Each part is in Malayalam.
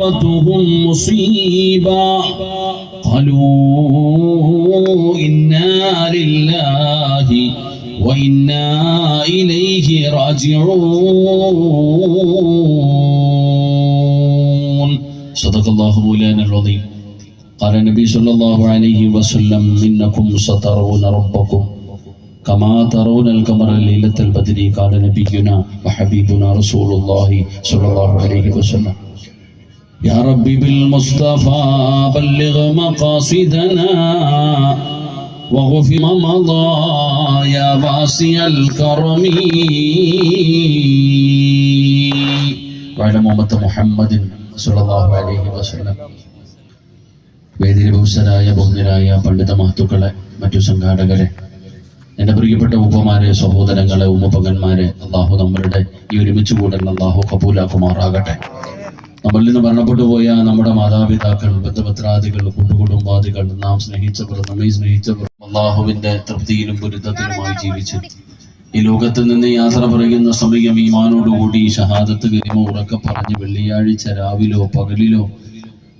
أصابتهم مصيبة قالوا إنا لله وإنا إليه راجعون صدق الله مولانا العظيم. قال النبي صلى الله عليه وسلم إنكم سترون ربكم كما ترون القمر ليلة البدر قال نبينا وحبيبنا رسول الله صلى الله عليه وسلم. يا ربي بالمصطفى بلغ مقاصدنا وغفر ما مضى يا واسع الكرم وعلى أمة محمد صلى الله عليه وسلم വേദിയിൽ ബഹുസരായ ബഹുദരായ പണ്ഡിത മഹത്തുക്കളെ മറ്റു സംഘാടകരെ എന്റെ പ്രിയപ്പെട്ട ഉപ്പമാരെ സഹോദരങ്ങളെ ഉമ്മപ്പങ്ങന്മാരെ അള്ളാഹു നമ്മളുടെ ഈ ഒരുമിച്ച് കൂടൽ അള്ളാഹു കബൂലാക്കുമാറാകട്ടെ നമ്മളിൽ നിന്ന് മരണപ്പെട്ടു പോയ നമ്മുടെ മാതാപിതാക്കൾ ബന്ധപത്രാദികൾ കുടുംബാദികൾ നാം സ്നേഹിച്ചവർ നമ്മെ സ്നേഹിച്ചവർ അള്ളാഹുവിന്റെ തൃപ്തിയിലും പൊരുത്തത്തിലുമായി ജീവിച്ചു ഈ ലോകത്ത് നിന്ന് യാത്ര പറയുന്ന സമയം ഈമാനോടുകൂടി ഷഹാദത്ത് കരിമ ഉറക്കെ പറഞ്ഞ് വെള്ളിയാഴ്ച രാവിലോ പകലിലോ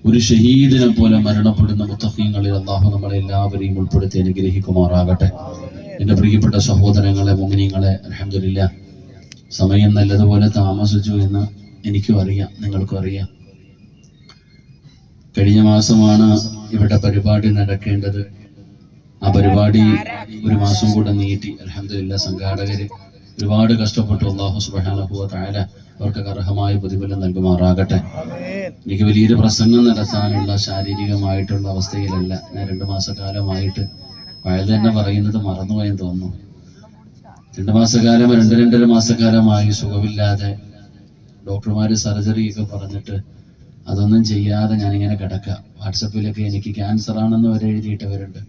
ഒരു ഷഹീദിനെ പോലെ മരണപ്പെടുന്ന മുത്തഹീങ്ങളിൽ അള്ളാഹു നമ്മളെ എല്ലാവരെയും ഉൾപ്പെടുത്തി അനുഗ്രഹിക്കുമാറാകട്ടെ. എന്റെ പ്രിയപ്പെട്ട സഹോദരങ്ങളെ മുമിനിങ്ങളെ അലഹമില്ല സമയം നല്ലതുപോലെ താമസിച്ചു എന്ന് എനിക്കും അറിയാം നിങ്ങൾക്കും അറിയാം. കഴിഞ്ഞ മാസമാണ് ഇവിടെ പരിപാടി നടക്കേണ്ടത്. ആ പരിപാടി ഒരു മാസം കൂടെ നീട്ടി. അലഹമില്ല സംഘാടകര് ഒരുപാട് കഷ്ടപ്പെട്ടു. അള്ളാഹു സുബാനഹുവ അവർക്ക് അർഹമായ പ്രതിഫലം നൽകുമാറാകട്ടെ. എനിക്ക് വലിയൊരു പ്രസംഗം നടത്താനുള്ള ശാരീരികമായിട്ടുള്ള അവസ്ഥയിലല്ല. ഞാൻ രണ്ടു മാസക്കാലമായിട്ട് വയത് തന്നെ പറയുന്നത് മറന്നുപോയെന്ന് തോന്നുന്നു. രണ്ടു മാസക്കാലം രണ്ട് രണ്ടര മാസക്കാലമായി സുഖമില്ലാതെ ഡോക്ടർമാര് സർജറി ഒക്കെ പറഞ്ഞിട്ട് അതൊന്നും ചെയ്യാതെ ഞാനിങ്ങനെ കിടക്കുക വാട്സപ്പിലൊക്കെ എനിക്ക് ക്യാൻസർ ആണെന്ന് വരെ എഴുതിയിട്ടവരുണ്ട്.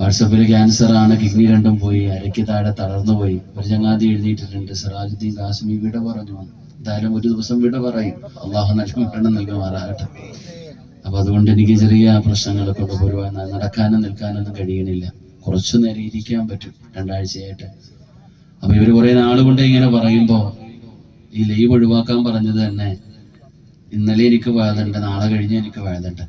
വാട്സപ്പിൽ ക്യാൻസർ ആണ് കിഡ്നി രണ്ടും പോയി അരയ്ക്ക് താഴെ തളർന്നു പോയി. ഒരു ചങ്ങാതി എഴുതിയിട്ടിട്ടുണ്ട് സിറാജുദ്ദീൻ കാശ്മീർ വിട പറഞ്ഞു. എന്തായാലും ഒരു ദിവസം വിട പറയും. അള്ളാഹു നല്ല നൽകി നൽകുമാറാകട്ടെ. അപ്പൊ അതുകൊണ്ട് എനിക്ക് ചെറിയ പ്രശ്നങ്ങളൊക്കെ ഉണ്ട് ഒരുപാട് നടക്കാനും നിൽക്കാനൊന്നും കഴിയണില്ല. കുറച്ചു നേരം ഇരിക്കാൻ പറ്റും രണ്ടാഴ്ചയായിട്ട്. അപ്പൊ ഇവർ കുറെ നാളുകൊണ്ട് ഇങ്ങനെ പറയുമ്പോ ഈ ലീവ് ഒഴിവാക്കാൻ പറഞ്ഞത് തന്നെ ഇന്നലെ എനിക്ക് വേദണ്ട് നാളെ കഴിഞ്ഞ് എനിക്ക് വേദണ്ട്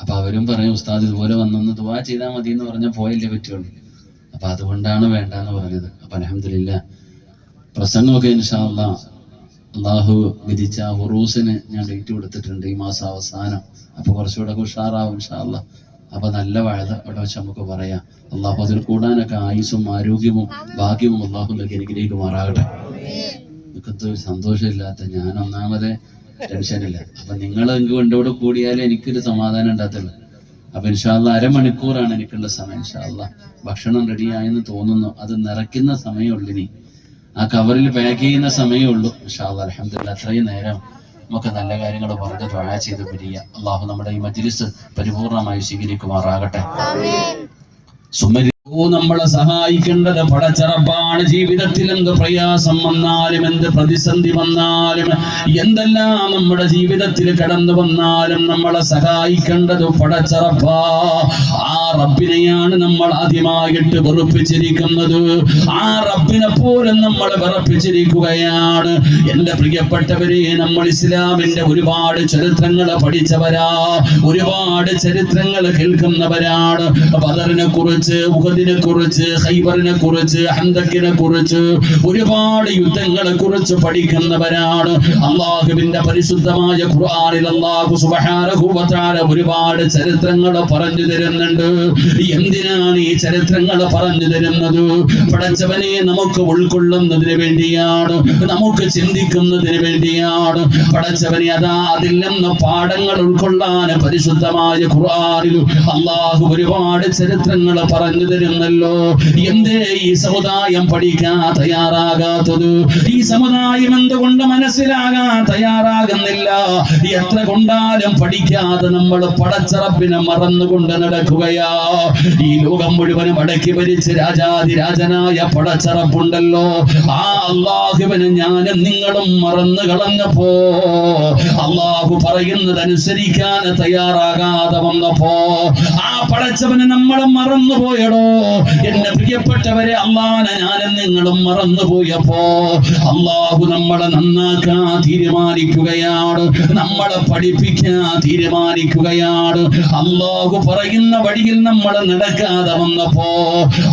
അപ്പൊ അവരും പറഞ്ഞു ഉസ്താദ് ഇതുപോലെ വന്നൊന്ന് ദുവാ ചെയ്താൽ മതി എന്ന് പറഞ്ഞാൽ പോയല്ലേ പറ്റുള്ളൂ. അപ്പൊ അതുകൊണ്ടാണ് വേണ്ട എന്ന് പറഞ്ഞത്. അപ്പൊ അലഹമില്ല പ്രസംഗമൊക്കെ ഇൻഷാല്ല അള്ളാഹു വിധിച്ച ഹുറൂസിന് ഞാൻ ഡേറ്റ് കൊടുത്തിട്ടുണ്ട് ഈ മാസം അവസാനം. അപ്പൊ കുറച്ചുകൂടെ ഉഷാറാവും ഇൻഷാല്ല അപ്പൊ നല്ല വഴുത അവിടെ വെച്ച് നമുക്ക് പറയാം. അള്ളാഹു അതിൽ കൂടാനൊക്കെ ആയുസും ആരോഗ്യവും ഭാഗ്യവും അള്ളാഹു നൽകി അനുഗ്രഹിക്ക് എനിക്കത് സന്തോഷമില്ലാത്ത ഞാൻ ഒന്നാമത് ടെൻഷനില്ല. അപ്പൊ നിങ്ങൾ എനിക്ക് കൂടെ കൂടിയാലേ എനിക്കൊരു സമാധാനം ഉണ്ടാകത്തുള്ളൂ. അപ്പൊ ഇൻഷാല്ല അരമണിക്കൂറാണ് എനിക്കുള്ള സമയം ഇൻഷാല്ല ഭക്ഷണം റെഡിയായെന്ന് തോന്നുന്നു. അത് നിറയ്ക്കുന്ന സമയമുള്ളൂ ഇനി. ആ കവറിൽ പാക്ക് ചെയ്യുന്ന സമയമേ ഉള്ളൂ. ഇൻഷാല്ല അലഹമില്ല അത്രയും നേരം നമുക്ക് നല്ല കാര്യങ്ങൾ പറഞ്ഞ് ദ്വാഴ ചെയ്ത് പിരിയ അള്ളാഹു നമ്മുടെ ഈ മജ്ലിസ് പരിപൂർണമായി സ്വീകരിക്കുമാറാകട്ടെ. സുമരി ഓ നമ്മളെ സഹായിക്കേണ്ടത് പടച്ചറപ്പാണ് ജീവിതത്തിൽ എന്ത് പ്രയാസം വന്നാലും എന്ത് പ്രതിസന്ധി വന്നാലും എന്തെല്ലാം നമ്മുടെ ജീവിതത്തിൽ കടന്നു വന്നാലും നമ്മളെ സഹായിക്കേണ്ടത് പടച്ചറപ്പാ ആ റബ്ബിനെയാണ് നമ്മൾ ആദ്യമായിട്ട് വെറുപ്പിച്ചിരിക്കുന്നത്. ആ റബ്ബിനെ പോലും നമ്മൾ വിറപ്പിച്ചിരിക്കുകയാണ്. എന്റെ പ്രിയപ്പെട്ടവരെ നമ്മൾ ഇസ്ലാമിന്റെ ഒരുപാട് ചരിത്രങ്ങൾ പഠിച്ചവരാ. ഒരുപാട് ചരിത്രങ്ങൾ കേൾക്കുന്നവരാണ്. ബദറിനെ കുറിച്ച് ഉഹദിനെ കുറിച്ച് ഹൈബറിനെ കുറിച്ച് ഹന്തക്കിനെ കുറിച്ച് ഒരുപാട് യുദ്ധങ്ങളെ കുറിച്ച് പഠിക്കുന്നവരാണ്. അള്ളാഹുവിന്റെ പരിശുദ്ധമായ ഖുർആനിൽ അള്ളാഹു സുബ്ഹാനഹു വ തആല ഒരുപാട് ചരിത്രങ്ങൾ പറഞ്ഞു തരുന്നുണ്ട്. എന്തിനാണ് ഈ ചരിത്രങ്ങൾ പറഞ്ഞു തരുന്നത്? പടച്ചവനെ നമുക്ക് ഉൾക്കൊള്ളുന്നതിന് വേണ്ടിയാണ് നമുക്ക് ചിന്തിക്കുന്നതിന് വേണ്ടിയാണ്. പടച്ചവനെ അതാ അതിൽ നിന്ന് പാഠങ്ങൾ ഉൾക്കൊള്ളാൻ പരിശുദ്ധമായ ഖുർആനിൽ അള്ളാഹു ഒരുപാട് ചരിത്രങ്ങൾ പറഞ്ഞു തരുന്നല്ലോ എന്തേ ഈ സമുദായം പഠിക്കാൻ തയ്യാറാകാത്തത്? ഈ സമുദായം എന്തുകൊണ്ട് മനസ്സിലാകാൻ തയ്യാറാകുന്നില്ല? എത്ര കൊണ്ടാലും പഠിക്കാതെ നമ്മൾ പടച്ചറപ്പിനെ മറന്നുകൊണ്ട് നടക്കുകയാ. ഈ ലോകം മുഴുവനും അടക്കി ഭരിച്ച് രാജാതിരാജനായ പടച്ചറപ്പുണ്ടല്ലോ. ആ അള്ളാഹുവിന് ഞാനും നിങ്ങളും മറന്നു കളഞ്ഞപ്പോ അള്ളാഹു പറയുന്നതനുസരിക്കാൻ തയ്യാറാകാതെ വന്നപ്പോ ആ പടച്ചവന് മറന്നു മറന്നുപോയടോ? എന്റെ പ്രിയപ്പെട്ടവരെ അള്ളാനെ ഞാനും നിങ്ങളും മറന്നുപോയപ്പോ അള്ളാഹു നമ്മളെ നന്നാക്കാൻ തീരുമാനിക്കുകയാണ്. നമ്മളെ പഠിപ്പിക്കാൻ തീരുമാനിക്കുകയാണ്. അള്ളാഹു പറയുന്ന വഴിയിൽ നമ്മൾ നടക്കാതെ വന്നപ്പോ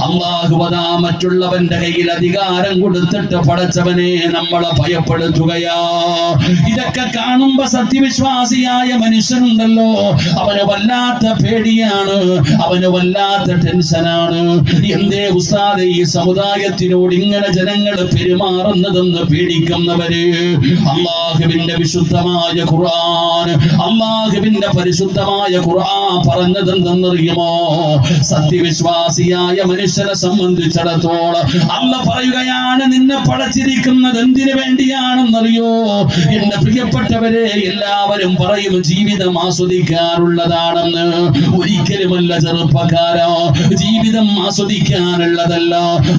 അള്ളാഹു അതാ മറ്റുള്ളവന്റെ കയ്യിൽ അധികാരം കൊടുത്തിട്ട് പടച്ചവനെ നമ്മളെ ഭയപ്പെടുത്തുകയാ. ഇതൊക്കെ കാണുമ്പോ സത്യവിശ്വാസിയായ മനുഷ്യനുണ്ടല്ലോ. അവന് വല്ലാത്ത പേടിയാണ്. അവന് വല്ലാത്ത ടെൻഷനാണ്. എന്തേ ഉസ്താദ് ഈ സമുദായത്തിനോട് ഇങ്ങനെ ജനങ്ങൾ പെരുമാറുന്നതെന്ന് പേടിക്കുന്നവര് അള്ളാഹുവിന്റെ വിശുദ്ധമായ ഖുർആൻ അള്ളാഹുവിന്റെ പരിശുദ്ധമായ ഖുർആൻ പറഞ്ഞതെന്തെന്നറിയുമോ? സത്യവിശ്വാസിയായ മനുഷ്യനെ സംബന്ധിച്ചിടത്തോളം അല്ല പറയുകയാണ് നിന്നെ പടച്ചിരിക്കുന്നത് എന്തിനു വേണ്ടിയാണെന്നറിയോ? എന്റെ പ്രിയപ്പെട്ടവരെ എല്ലാവരും പറയും ജീവിതം ആസ്വദിക്കാറുള്ളതാണെന്ന്. ഒരിക്കലുമല്ല ചെറുപ്പക്കാരോ ജീവിതം ആസ്വദിക്കാനുള്ളതല്ല.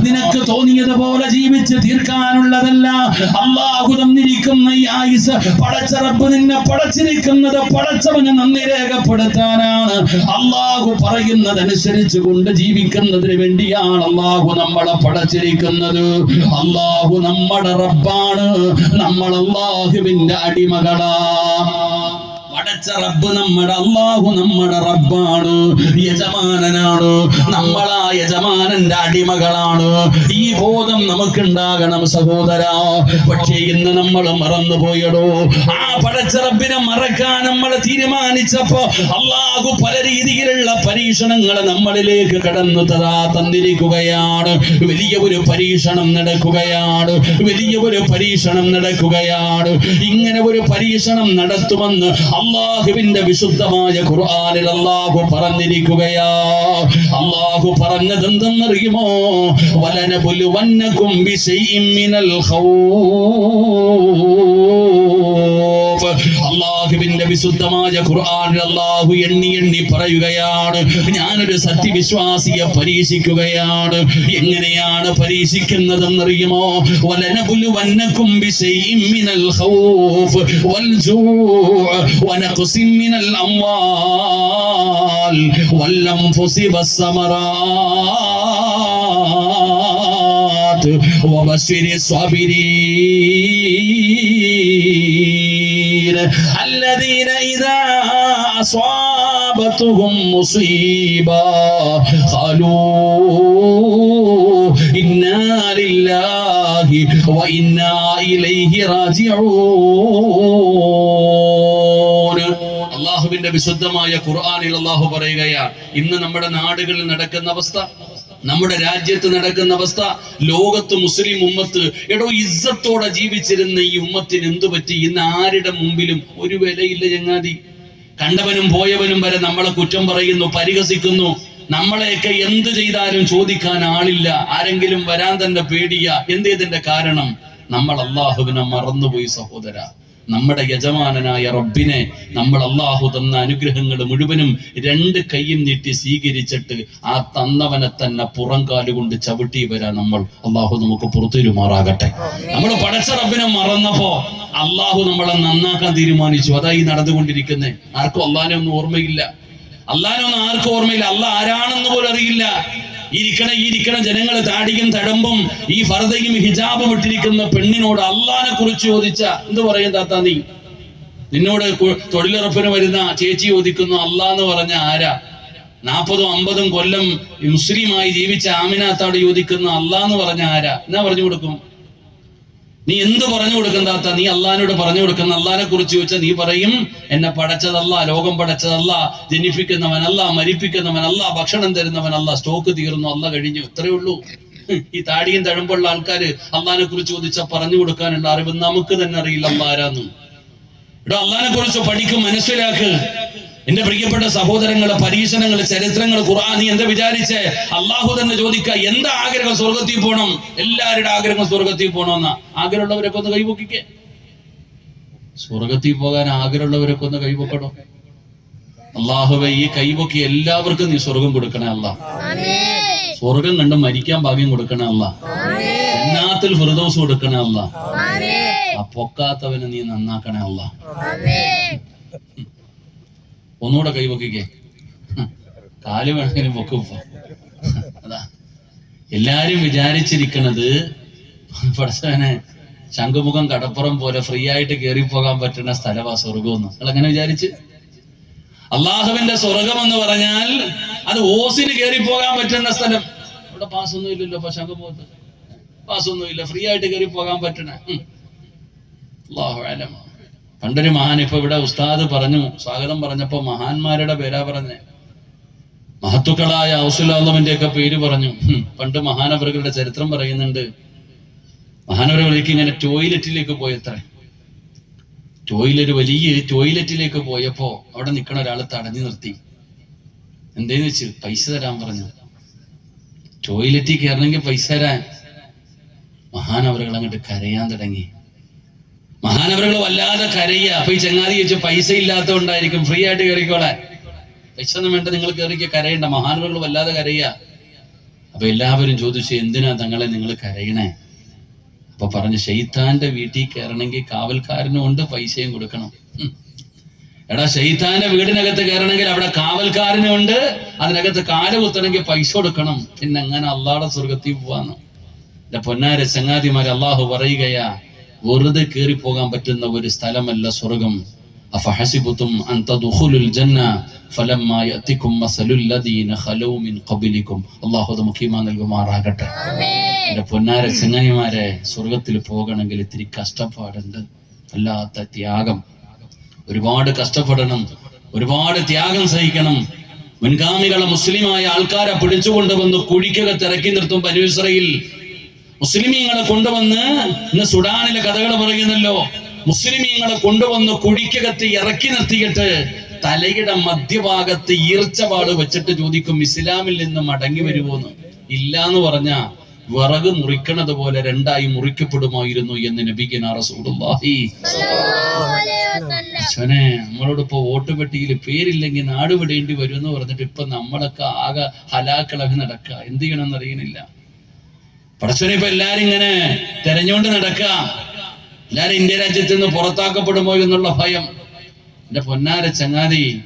നിനക്ക് തോന്നിയതുപോലെ ജീവിച്ച് തീർക്കാനുള്ളതല്ല. അള്ളാഹു തന്നിരിക്കുന്ന ഈ ആയുസ് പടച്ചറപ്പ് നിന്നെ പടച്ചിരിക്കുന്നത് പടച്ചവന് നന്ദി രേഖപ്പെടുത്താനാണ്. അള്ളാഹു പറയുന്നതനുസരിച്ച് കൊണ്ട് ജീവിക്കുന്നതിന് വേണ്ടിയാണ് അള്ളാഹു നമ്മളെ പടച്ചിരിക്കുന്നത്. അള്ളാഹു നമ്മുടെ റബ്ബാണ്. നമ്മൾ അള്ളാഹുവിന്റെ അടിമകളാ. പടച്ച റബ്ബ് നമ്മുടെ അള്ളാഹു നമ്മുടെ റബ്ബാണ്. യജമാനനാണ്. നമ്മളാ യജമാനന്റെ അടിമകളാണ്. ഈ ബോധം നമുക്കുണ്ടാകണം സഹോദര. പക്ഷേ ഇന്ന് നമ്മൾ മറന്നു പോയടോ ആ പടച്ച റബ്ബിനെ മറക്കാൻ നമ്മൾ തീരുമാനിച്ചപ്പോ അള്ളാഹു പല രീതിയിലുള്ള പരീക്ഷണങ്ങൾ നമ്മളിലേക്ക് കടന്നു തരാ തന്നിരിക്കുകയാണ്. വലിയ ഒരു പരീക്ഷണം നടക്കുകയാണ്. വലിയ ഒരു പരീക്ഷണം നടക്കുകയാണ്. ഇങ്ങനെ ഒരു പരീക്ഷണം നടത്തുമെന്ന് അള്ളാഹുവിന്റെ വിശുദ്ധമായ ഖുർആാനിൽ അള്ളാഹു പറഞ്ഞിരിക്കുകയാ. അള്ളാഹു പറഞ്ഞത് എന്തെന്നറിയുമോ വലനബുലുവന്നകും ബിശൈഇൻ മിനൽ ഖൗഫ് പരിശുദ്ധമായ ഖുർആനിൽ അള്ളാഹു എണ്ണി എണ്ണി പറയുകയാണ്. ഞാനൊരു സത്യവിശ്വാസിയെ പരീക്ഷിക്കുകയാണ്. എങ്ങനെയാണ് പരീക്ഷിക്കുന്നതെന്നറിയുമോ? വലനബുലു വന്നക്കും ഖൗഫ് മിനൽ അംവാൽ الذين إذا أصابتهم مصيبة قالوا إنا لله وإنا إليه راجعون അള്ളാഹുവിന്റെ വിശുദ്ധമായ ഖുർആനിൽ അള്ളാഹു പറയുകയാണ് ഇന്ന് നമ്മുടെ നാടുകളിൽ നടക്കുന്ന അവസ്ഥ നമ്മുടെ രാജ്യത്ത് നടക്കുന്ന അവസ്ഥ ലോകത്ത് മുസ്ലിം ഉമ്മത്ത് എടോ ഇസ്സത്തോടെ ജീവിച്ചിരുന്ന ഈ ഉമ്മത്തിന് എന്തു പറ്റി? ഇന്ന് ആരുടെ മുമ്പിലും ഒരു വിലയില്ല ചങ്ങാതി. കണ്ടവനും പോയവനും വരെ നമ്മളെ കുറ്റം പറയുന്നു പരിഹസിക്കുന്നു. നമ്മളെയൊക്കെ എന്ത് ചെയ്താലും ചോദിക്കാൻ ആളില്ല. ആരെങ്കിലും വരാൻ തന്നെ പേടിയ. എന്തേതിന്റെ കാരണം? നമ്മൾ അള്ളാഹുവിനെ മറന്നുപോയി സഹോദര. നമ്മുടെ യജമാനനായ റബ്ബിനെ നമ്മൾ അള്ളാഹു തന്ന അനുഗ്രഹങ്ങൾ മുഴുവനും രണ്ട് കൈയും നീട്ടി സ്വീകരിച്ചിട്ട് ആ തന്നവനെ തന്നെ പുറം കാലുകൊണ്ട് ചവിട്ടി വരാൻ നമ്മൾ അള്ളാഹു നമുക്ക് പുറത്തുരുമാറാകട്ടെ നമ്മൾ പടച്ച റബ്ബിനെ മറന്നപ്പോ അള്ളാഹു നമ്മളെ നന്നാക്കാൻ തീരുമാനിച്ചു. അതായി നടന്നുകൊണ്ടിരിക്കുന്നത് ആർക്കും അള്ളാഹിനെ ഒന്നും ഓർമ്മയില്ല. അള്ളാഹിനെ ഒന്നും ആർക്കും ഓർമ്മയില്ല. അള്ളാഹ് ആരാണെന്ന് പോലും അറിയില്ല. ഇരിക്കണ ഇരിക്കണം ജനങ്ങൾ താടിയും തഴമ്പും ഈ ഫർദയും ഹിജാബും ഇട്ടിരിക്കുന്ന പെണ്ണിനോട് അള്ളാനെ കുറിച്ച് ചോദിച്ച എന്ത് പറയും താത്ത നീ? നിന്നോട് തൊഴിലുറപ്പിന് വരുന്ന ചേച്ചി ചോദിക്കുന്നു അള്ളാ എന്ന് പറഞ്ഞ ആരാ? നാൽപ്പതും അമ്പതും കൊല്ലം മുസ്ലിമായി ജീവിച്ച ആമിനാത്തോട് ചോദിക്കുന്ന അള്ളാന്ന് പറഞ്ഞ ആരാ? എന്നാ പറഞ്ഞു കൊടുക്കും? നീ എന്ത് പറഞ്ഞു കൊടുക്കണ്ടാത്ത നീ അള്ളഹാനോട് പറഞ്ഞു കൊടുക്കുന്ന അള്ളഹാനെ കുറിച്ച് ചോദിച്ചാൽ നീ പറയും എന്നെ പടച്ചതല്ല ലോകം പടച്ചതല്ല ജനിപ്പിക്കുന്നവനല്ല മരിപ്പിക്കുന്നവനല്ല ഭക്ഷണം തരുന്നവനല്ല സ്റ്റോക്ക് തീർന്നു അല്ല കഴിഞ്ഞു. ഇത്രയേ ഉള്ളൂ. ഈ താടിയും തഴമ്പുള്ള ആൾക്കാര് അള്ളഹാനെ കുറിച്ച് ചോദിച്ചാൽ പറഞ്ഞു കൊടുക്കാനുള്ള അറിവ് നമുക്ക് തന്നെ അറിയില്ല അല്ല ആരാന്നും. ഇവിടെ അള്ളഹാനെ കുറിച്ച് പഠിക്കും മനസ്സിലാക്ക്. എന്റെ പ്രിയപ്പെട്ട സഹോദരങ്ങളെ പരീക്ഷണങ്ങൾ ചരിത്രങ്ങൾ ഖുർആൻ നീ എന്താ വിചാരിച്ച്? അള്ളാഹു തന്നെ ചോദിക്ക എന്താ ആഗ്രഹം സ്വർഗത്തിൽ പോകണം എല്ലാവരുടെ ആഗ്രഹം സ്വർഗത്തിൽ പോകണമെന്ന ആഗ്രഹമുള്ളവരൊക്കെ ഒന്ന് കൈപൊക്കിക്കേ. സ്വർഗത്തിൽ പോകാൻ ആഗ്രഹമുള്ളവരൊക്കെ ഒന്ന് കൈപൊക്കണം? അള്ളാഹുവെ ഈ കൈപൊക്കി എല്ലാവർക്കും നീ സ്വർഗം കൊടുക്കണേ അല്ല. സ്വർഗം കണ്ട് മരിക്കാൻ ഭാഗ്യം കൊടുക്കണേ അല്ല. എന്നാത്തിൽ ഫിർദൗസ് കൊടുക്കണേ അല്ല. ആ പൊക്കാത്തവനെ നീ നന്നാക്കണേ അല്ല. ഒന്നുകൂടെ കൈവക്കിക്കേ. കാൽ വേണമെങ്കിലും പൊക്കും ഇപ്പൊ. അതാ. എല്ലാരും വിചാരിച്ചിരിക്കണത് പഠിച്ചവനെ ശംഖുമുഖം കടപ്പുറം പോലെ ഫ്രീ ആയിട്ട് കയറി പോകാൻ പറ്റുന്ന സ്ഥലമാ സ്വർഗമെന്ന് നിങ്ങൾ എങ്ങനെ വിചാരിച്ച്? അള്ളാഹുവിന്റെ സ്വർഗം എന്ന് പറഞ്ഞാൽ അത് ഓസിന് പോകാൻ പറ്റുന്ന സ്ഥലം. അവിടെ പാസ് ഒന്നും ഇല്ലല്ലോ അപ്പൊ ശംഖുമുഖത്ത്. പാസ് ഒന്നും ഇല്ല. ഫ്രീ ആയിട്ട് കയറി പോകാൻ പറ്റണേ. അള്ളാഹു അല്ലാഹു അലം പണ്ടൊരു മഹാൻ ഇപ്പൊ ഇവിടെ ഉസ്താദ് പറഞ്ഞു സ്വാഗതം പറഞ്ഞപ്പോ മഹാന്മാരുടെ പേരാ പറഞ്ഞേ. മഹത്തുക്കളായ ഔസുലാമിന്റെ ഒക്കെ പേര് പറഞ്ഞു. പണ്ട് മഹാനവറുകളുടെ ചരിത്രം പറയുന്നുണ്ട്. മഹാനവറുകളിലേക്ക് ഇങ്ങനെ ടോയ്ലറ്റിലേക്ക് പോയത്രേ. ടോയ്ലറ്റ് വലിയ ടോയ്ലറ്റിലേക്ക് പോയപ്പോ അവിടെ നിൽക്കണ ഒരാൾ തടഞ്ഞു നിർത്തി. എന്തേന്ന് വെച്ച്? പൈസ തരാൻ പറഞ്ഞു. ടോയ്ലറ്റിൽ കയറണമെങ്കിൽ പൈസ തരാൻ. മഹാനവറുകൾ അങ്ങോട്ട് കരയാൻ തുടങ്ങി. മഹാനവറുകൾ വല്ലാതെ കരയുക. അപ്പൊ ഈ ചങ്ങാതി ചോദിച്ചു പൈസ ഇല്ലാത്തതുകൊണ്ടായിരിക്കും ഫ്രീ ആയിട്ട് കയറിക്കോളാൻ പൈസ ഒന്നും വേണ്ട നിങ്ങൾ കയറിക്കുക കരയണ്ട. മഹാനവരങ്ങൾ വല്ലാതെ കരയുക. അപ്പൊ എല്ലാവരും ചോദിച്ചു എന്തിനാ തങ്ങളെ നിങ്ങൾ കരയണേ? അപ്പൊ പറഞ്ഞു ഷെയ്ത്താന്റെ വീട്ടിൽ കയറണമെങ്കിൽ കാവൽക്കാരനും ഉണ്ട് പൈസയും കൊടുക്കണം. എടാ ഷെയ്ത്താന്റെ വീടിനകത്ത് കയറണമെങ്കിൽ അവിടെ കാവൽക്കാരനും ഉണ്ട് അതിനകത്ത് കാൽ കുത്തണമെങ്കിൽ പൈസ കൊടുക്കണം. പിന്നെ അങ്ങനെ അള്ളാടെ സ്വർഗത്തിൽ പോവാന്ന്? എന്റെ പൊന്നാര ചങ്ങാതിമാരെ അള്ളാഹു പറയുകയാ വെറുതെ കയറി പോകാൻ പറ്റുന്ന ഒരു സ്ഥലമല്ല സ്വർഗം. അഫഹസിബുത്തും അൻ തദ്ഖുലുൽ ജന്ന ഫലമ്മാ യഅതികും മസലുൽ ലദീന ഖലൂ മിൻ ഖബലികും അല്ലാഹു അത് മുഖീമ നൽകുമാറാകട്ടെ. എന്റെ പൊന്നാര ചങ്ങായിമാരെ സ്വർഗത്തിൽ പോകണമെങ്കിൽ ഇത്തിരി കഷ്ടപ്പാടുണ്ട്. അല്ലാത്ത ത്യാഗം. ഒരുപാട് കഷ്ടപ്പെടണം. ഒരുപാട് ത്യാഗം സഹിക്കണം. മുൻഗാമികളെ മുസ്ലിമായ ആൾക്കാരെ പിടിച്ചുകൊണ്ട് വന്ന് കുഴിക്കകത്ത് ഇറക്കി നിർത്തും പനുസ്രയിൽ മുസ്ലിമീങ്ങളെ കൊണ്ടുവന്ന് ഇന്ന് സുഡാനിലെ കഥകൾ പറയുന്നല്ലോ. മുസ്ലിമീങ്ങളെ കൊണ്ടുവന്ന് കുഴിക്കകത്ത് ഇറക്കി നിർത്തിയിട്ട് തലയുടെ മധ്യഭാഗത്ത് ഈർച്ചപാട് വെച്ചിട്ട് ചോദിക്കും ഇസ്ലാമിൽ നിന്ന് മടങ്ങി വരുമോന്ന് ഇല്ല എന്ന് പറഞ്ഞ വിറക് മുറിക്കണത് പോലെ രണ്ടായി മുറിക്കപ്പെടുമായിരുന്നു എന്ന് റസൂലുള്ളാഹി. അച്ഛനെ നമ്മളോട് ഇപ്പൊ വോട്ട് പെട്ടിയിൽ പേരില്ലെങ്കിൽ നാട് വിടേണ്ടി വരും എന്ന് പറഞ്ഞിട്ട് ഇപ്പൊ നമ്മളൊക്കെ ആകെ ഹലാക്കളക് നടക്കുക എന്ത് ചെയ്യണമെന്ന് അറിയണില്ല. പടച്ചനെ ഇപ്പൊ എല്ലാരും ഇങ്ങനെ തെരഞ്ഞുകൊണ്ട് നടക്കുക. എല്ലാരും ഇന്ത്യ രാജ്യത്ത് നിന്ന് പുറത്താക്കപ്പെടുമോ എന്നുള്ള ഭയം. എന്റെ പൊന്നാര ചങ്ങാതി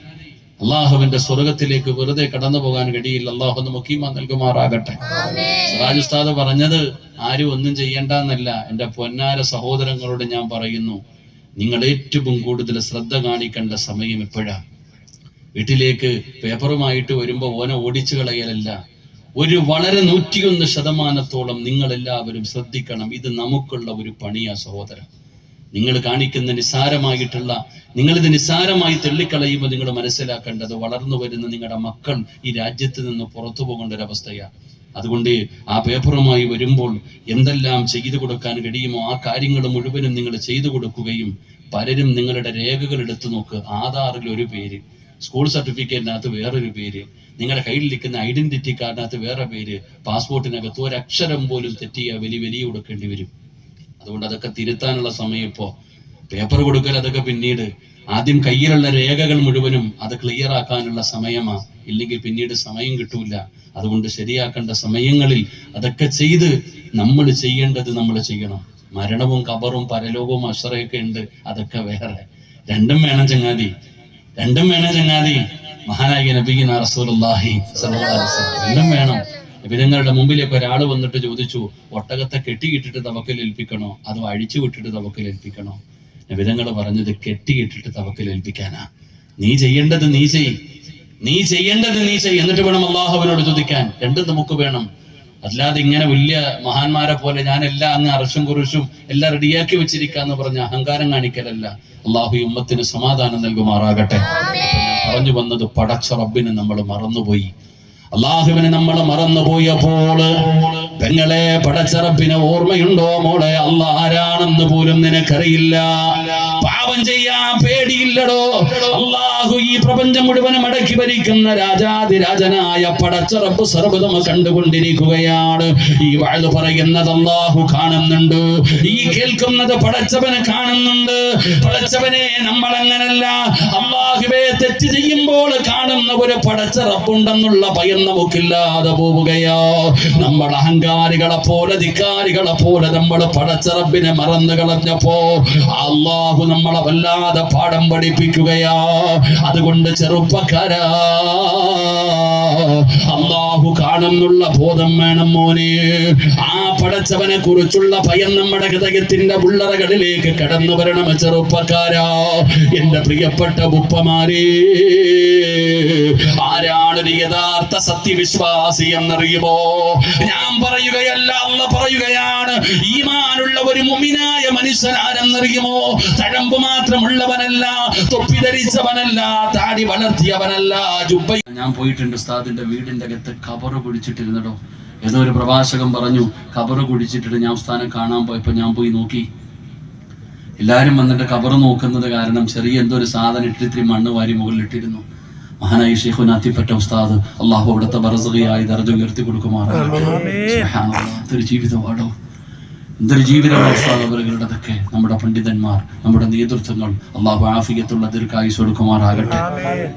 അള്ളാഹുവിന്റെ സ്വർഗത്തിലേക്ക് വെറുതെ കടന്നു പോകാൻ കഴിയില്ല. അള്ളാഹു മുഖീമ നൽകുമാറാകട്ടെ. സിറാജ് ഉസ്താദ് പറഞ്ഞത് ആരും ഒന്നും ചെയ്യണ്ടെന്നല്ല. എന്റെ പൊന്നാര സഹോദരങ്ങളോട് ഞാൻ പറയുന്നു നിങ്ങൾ ഏറ്റവും കൂടുതൽ ശ്രദ്ധ കാണിക്കേണ്ട സമയം എപ്പോഴാ വീട്ടിലേക്ക് പേപ്പറുമായിട്ട് വരുമ്പോ ഓനെ ഓടിച്ചു കളയലല്ല. ഒരു വളരെ നൂറ്റിയൊന്ന് ശതമാനത്തോളം നിങ്ങൾ എല്ലാവരും ശ്രദ്ധിക്കണം. ഇത് നമുക്കുള്ള ഒരു പണിയാ സഹോദരൻ. നിങ്ങൾ കാണിക്കുന്ന നിസ്സാരമായിട്ടുള്ള നിങ്ങളിത് നിസ്സാരമായി തള്ളിക്കളയുമ്പോൾ നിങ്ങൾ മനസ്സിലാക്കേണ്ടത് വളർന്നു വരുന്ന നിങ്ങളുടെ മക്കൾ ഈ രാജ്യത്ത് നിന്ന് പുറത്തു പോകേണ്ട ഒരു അവസ്ഥയാണ് അതുകൊണ്ട് ആ പേപ്പറുമായി വരുമ്പോൾ എന്തെല്ലാം ചെയ്തു കൊടുക്കാൻ കഴിയുമോ ആ കാര്യങ്ങൾ മുഴുവനും നിങ്ങൾ ചെയ്തു കൊടുക്കുകയും പലരും നിങ്ങളുടെ രേഖകൾ എടുത്തു നോക്ക്. ആധാറിൽ ഒരു പേര് സ്കൂൾ സർട്ടിഫിക്കറ്റിനകത്ത് വേറൊരു പേര് നിങ്ങളുടെ കയ്യിൽ നിൽക്കുന്ന ഐഡന്റിറ്റി കാർഡിനകത്ത് വേറെ പേര് പാസ്പോർട്ടിനകത്ത് ഒരക്ഷരം പോലും തെറ്റിയ വലിയ വലിയ കൊടുക്കേണ്ടി വരും. അതുകൊണ്ട് അതൊക്കെ തിരുത്താനുള്ള സമയം ഇപ്പോ. പേപ്പർ കൊടുക്കൽ അതൊക്കെ പിന്നീട്. ആദ്യം കയ്യിലുള്ള രേഖകൾ മുഴുവനും അത് ക്ലിയർ ആക്കാനുള്ള സമയമാ. ഇല്ലെങ്കിൽ പിന്നീട് സമയം കിട്ടൂല. അതുകൊണ്ട് ശരിയാക്കേണ്ട സമയങ്ങളിൽ അതൊക്കെ ചെയ്ത് നമ്മൾ ചെയ്യേണ്ടത് നമ്മൾ ചെയ്യണം. മരണവും കബറും പരലോകവും അശ്രയൊക്കെ ഉണ്ട്. അതൊക്കെ വേറെ. രണ്ടും വേണം ചങ്ങാതി. രണ്ടും വേണം ചങ്ങാതി. മഹാനായ നബീന റസൂലുള്ളാഹി രണ്ടും വേണം. വിധങ്ങളുടെ മുമ്പിലേക്ക് ഒരാൾ വന്നിട്ട് ചോദിച്ചു ഒട്ടകത്തെ കെട്ടിയിട്ടിട്ട് തവക്കൽ ഏൽപ്പിക്കണോ? അതോ അഴിച്ചു വിട്ടിട്ട് തവക്കൽ ഏൽപ്പിക്കണോ? വിധങ്ങൾ പറഞ്ഞത് കെട്ടിയിട്ടിട്ട് തവക്കൽ ഏൽപ്പിക്കാനാ. നീ ചെയ്യേണ്ടത് നീ ചെയ്. നീ ചെയ്യേണ്ടത് നീ ചെയ്. എന്നിട്ട് വേണം അള്ളാഹുവിനോട് ചോദിക്കാൻ. രണ്ടും നമുക്ക് വേണം. അല്ലാതെ ഇങ്ങനെ വലിയ മഹാന്മാരെ പോലെ ഞാൻ എല്ലാം അങ്ങ് അറച്ചും കുറിച്ചും എല്ലാം റെഡിയാക്കി വെച്ചിരിക്കാന്ന് പറഞ്ഞ അഹങ്കാരം കാണിക്കലല്ല. അള്ളാഹു ഉമ്മത്തിന് സമാധാനം നൽകുമാറാകട്ടെ. പറഞ്ഞു വന്നത് പടച്ച റബ്ബിനെ നമ്മൾ മറന്നുപോയി. അള്ളാഹുവിനെ നമ്മൾ മറന്നുപോയപ്പോൾ പെങ്ങളെ പടച്ചറപ്പിനെ ഓർമ്മയുണ്ടോ മോളെ? അല്ല ആരാണെന്ന് പോലും നിനക്കറിയില്ല. പാപം ചെയ്യാൻ പേടിയില്ലടോ. അള്ളാഹു ഈ പ്രപഞ്ചം മുഴുവനും അടക്കി ഭരിക്കുന്ന രാജാതിരാജനായ പടച്ചറപ്പ് സർവതമ കണ്ടുകൊണ്ടിരിക്കുകയാണ്. ഈ വാഴ് പറയുന്നത് അള്ളാഹു കാണുന്നുണ്ട്. ഈ കേൾക്കുന്നത് പടച്ചവനെ കാണുന്നുണ്ട്. പടച്ചവനെ നമ്മൾ അങ്ങനല്ല തെറ്റ് ചെയ്യുമ്പോൾ കാണുന്ന ഒരു പടച്ച പടച്ചറപ്പുണ്ടെന്നുള്ള ഭയം നമുക്കില്ലാതെ പോവുകയോ. നമ്മൾ അഹങ്കാരികളെ പോലെ ധിക്കാരികളെ പോലെ നമ്മൾ പടച്ച പടച്ചറപ്പിനെ മറന്നു കളഞ്ഞപ്പോ അള്ളാഹു നമ്മളെ വല്ലാതെ പാഠം പഠിപ്പിക്കുകയാ. അതുകൊണ്ട് ചെറുപ്പക്കാരാ. അള്ളാഹു കാണുന്നുള്ള ബോധം വേണം മോനെ. ആ പടച്ചവനെ കുറിച്ചുള്ള ഭയം നമ്മുടെ ഹൃദയത്തിന്റെ ഉള്ളറകളിലേക്ക് കടന്നു വരണം ചെറുപ്പക്കാരാ. എന്റെ പ്രിയപ്പെട്ട ഉപ്പമാരേ ആരാണ് ഒരു യഥാർത്ഥ സത്യവിശ്വാസി എന്നറിയുമോ? ഞാൻ പറയുകയല്ല അല്ല പറയുകയാണ്. ഈമാനുള്ള ഒരു മുമിനായ മനുഷ്യൻ ആരെന്നറിയുമോ തഴമ്പ് മാത്രമുള്ളവനല്ല തൊപ്പി ധരിച്ചവനല്ല താടി വളർത്തിയവനല്ല ജുബ ഞാൻ പോയിട്ടുണ്ട് ഉസ്താദിന്റെ വീടിന്റെ അകത്ത്. കബറ് കുടിച്ചിട്ടിരുന്നടോ. ഏതോ ഒരു പ്രഭാഷകൻ പറഞ്ഞു കബറ് കുടിച്ചിട്ടിട്ട് ഞാൻ സ്ഥാനം കാണാൻ പോയപ്പോൾ ഞാൻ പോയി നോക്കി. എല്ലാവരും വന്നിട്ട് കബറ് നോക്കുന്നത് കാരണം ചെറിയ എന്തോ ഒരു സാധനം ഇട്ടിത്തിരി മണ്ണ് വാരി മുകളിലിട്ടിരുന്നു. മഹാനായി ഷെയ്ഖുൻ അത്തിപ്പറ്റ ഉസ്താദ് അള്ളാഹു അവിടുത്തെ ബറസുകയായി ദർജ ഉയർത്തി കൊടുക്കുമാറാണ് ഒരു ജീവിതമാടോ എന്തൊരു ഉസ്താദ് നമ്മുടെ പണ്ഡിതന്മാർ നമ്മുടെ നേതൃത്വങ്ങൾ. അള്ളാഹു ആഫിയത്തുള്ള ദീർഘായുസ് കൊടുക്കുമാറാകട്ടെ.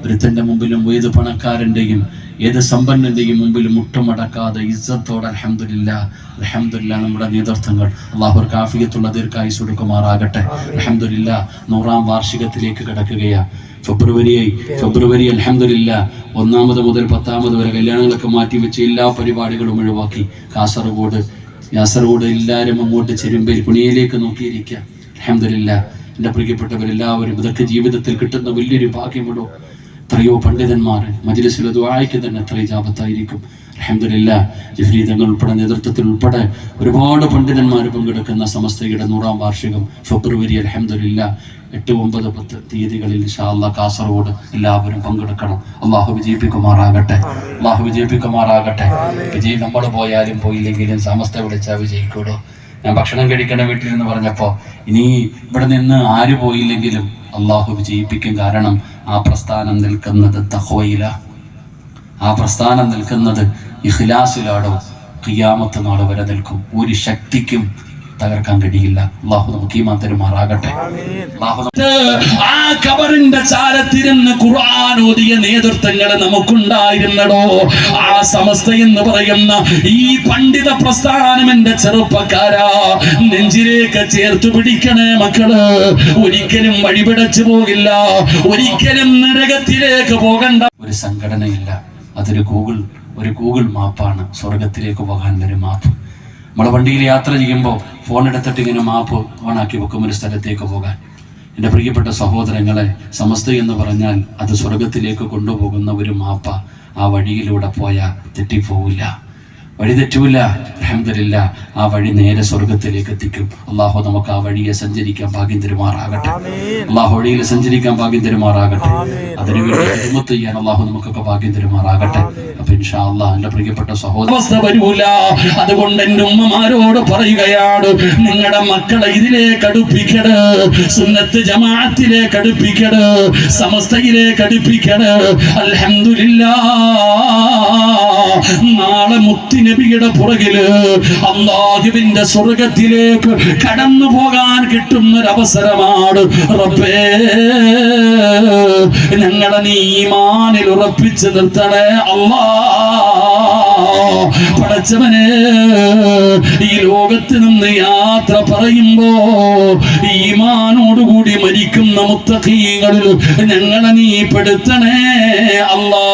വൃത്തന്റെ മുമ്പിലും ഏത് പണക്കാരന്റെയും ഏത് സമ്പന്നന്റെയും മുമ്പിലും മുട്ടുമടക്കാതെ ഇസ്സത്തോടെ അലഹമില്ല അലഹമില്ല നമ്മുടെ നേതൃത്വങ്ങൾ. അള്ളാഹു ആഫിയത്തുള്ള ദീർഘായുസ് കൊടുക്കുമാറാകട്ടെ. അലഹമില്ല നൂറാം വാർഷികത്തിലേക്ക് കിടക്കുകയാണ് ഫെബ്രുവരിയായി ഫെബ്രുവരി അലഹമില്ല ഒന്നാമത് മുതൽ പത്താമത് വരെ കല്യാണങ്ങളൊക്കെ മാറ്റി വെച്ച് എല്ലാ പരിപാടികളും ഒഴിവാക്കി. കാസർഗോഡ് കാസർഗോഡ് എല്ലാവരും അങ്ങോട്ട് ചെരുമ്പേൽ കുണിയിലേക്ക് നോക്കിയിരിക്കുക. അലഹമില്ല എന്റെ പ്രിയപ്പെട്ടവരെല്ലാവരും ഇതൊക്കെ ജീവിതത്തിൽ കിട്ടുന്ന വലിയൊരു ഭാഗ്യമുണ്ടോ? എത്രയോ പണ്ഡിതന്മാർ മജിലിസിൽ ദ്വായ്ക്ക് തന്നെ എത്ര ജാപത്തായിരിക്കും അലഹമില്ല ജഫ്രി തങ്ങൾ ഉൾപ്പെടെ നേതൃത്വത്തിൽ ഉൾപ്പെടെ ഒരുപാട് പണ്ഡിതന്മാർ പങ്കെടുക്കുന്ന സമസ്തയുടെ നൂറാം വാർഷികം ഫെബ്രുവരി അലഹമില്ല എട്ട് ഒമ്പത് പത്ത് തീയതികളിൽ ഇൻഷാല്ല കാസർഗോഡ് എല്ലാവരും പങ്കെടുക്കണം. അള്ളാഹു വിജയിപ്പിക്കുമാറാകട്ടെ. അള്ളാഹു വിജയിപ്പിക്കുമാറാകട്ടെ. വിജയ് നമ്മൾ പോയാലും പോയില്ലെങ്കിലും സമസ്ത വിളിച്ചാൽ വിജയിക്കൂടോ ഞാൻ ഭക്ഷണം കഴിക്കേണ്ട വീട്ടിൽ നിന്ന് പറഞ്ഞപ്പോൾ ഇനി ഇവിടെ നിന്ന് ആര് പോയില്ലെങ്കിലും അള്ളാഹു വിജയിപ്പിക്കും കാരണം ആ പ്രസ്ഥാനം നിൽക്കുന്നത് തഹോയില ആ പ്രസ്ഥാനം നിൽക്കുന്നത് ഇഖ്ലാസിലാടോ ഖിയാമത്ത് നാളെ വരെ നിൽക്കും? ഒരു ശക്തിക്കും തകർക്കാൻ കഴിയില്ല. അള്ളാഹു നമുക്ക് ഈ തരുമാറാകട്ടെ. ആ കബറിന്റെ ചാരത്തിരുന്ന് ഖുർആൻ ഓതിയ നേതൃത്വങ്ങൾ നമുക്കുണ്ടായിരുന്നടോ? ആ സമസ്ത എന്ന് പറയുന്ന ഈ പണ്ഡിത പ്രസ്ഥാനം എന്റെ ചെറുപ്പക്കാരാ. നെഞ്ചിലേക്ക് ചേർത്ത് പിടിക്കണേ മക്കൾ. ഒരിക്കലും വഴിപിടച്ചു പോകില്ല. ഒരിക്കലും നരകത്തിലേക്ക് പോകണ്ട. ഒരു സംഘടനയില്ല. അതൊരു ഗൂഗിൾ ഒരു ഗൂഗിൾ മാപ്പാണ് സ്വർഗത്തിലേക്ക് പോകാൻ ഒരു മാപ്പ്. നമ്മളെ വണ്ടിയിൽ യാത്ര ചെയ്യുമ്പോൾ ഫോൺ എടുത്തിട്ട് ഇങ്ങനെ മാപ്പ് ഓണാക്കി വെക്കും ഒരു സ്ഥലത്തേക്ക് പോകാൻ. എന്റെ പ്രിയപ്പെട്ട സഹോദരങ്ങളെ സമസ്ത എന്ന് പറഞ്ഞാൽ അത് സ്വർഗത്തിലേക്ക് കൊണ്ടുപോകുന്ന ഒരു മാപ്പ. ആ വഴിയിലൂടെ പോയാൽ തെറ്റിപ്പോവില്ല. വഴി തെറ്റൂല അലഹമില്ല ആ വഴി നേരെ സ്വർഗത്തിലേക്ക് എത്തിക്കും. അള്ളാഹു നമുക്ക് ആ വഴിയെ സഞ്ചരിക്കാൻ ഭാഗ്യം തരുമാറാകട്ടെ. അള്ളാഹു വഴിയിൽ സഞ്ചരിക്കാൻ ഭാഗ്യം തരുമാറാകട്ടെ. അതിനുവേണ്ടി ഹിദ്മത്ത് ചെയ്യാൻ അള്ളാഹു നമുക്കൊക്കെ ഭാഗ്യം തരുമാറാകട്ടെ. അപ്പൊ ഇൻഷാ അള്ളാഹ് എന്റെ പ്രിയപ്പെട്ട സഹോദര അവസ്ഥ വരൂല അതുകൊണ്ട് എന്റെ ഉമ്മമാരോട് പറയുകയാണ് നിങ്ങളുടെ മക്കളെ ഇതിലേക്ക് അടുപ്പിക്കട്. സുന്നത്ത് ജമാഅത്തിലേക്ക് അടുപ്പിക്കട്. സമസ്തയിലേക്ക് അടുപ്പിക്കട്. അൽഹംദുലില്ലാ. നാളെ മുത്തുനബിയുടെ പുറകിൽ അള്ളാഹുവിന്റെ സ്വർഗത്തിലേക്ക് കടന്നു പോകാൻ കിട്ടുന്ന അവസരമാണ് റബ്ബേ. ഞങ്ങളെ നീ ഈമാനിൽ ഉറപ്പിച്ചു നിർത്തണേ അള്ളാ പടച്ചവനെ ഈ ലോകത്ത് നിന്ന് യാത്ര പറയുമ്പോ ഈമാനോടുകൂടി മരിക്കുന്ന മുത്തഖീകളിൽ ഞങ്ങളെ നീ പെടുത്തണേ അല്ലാ.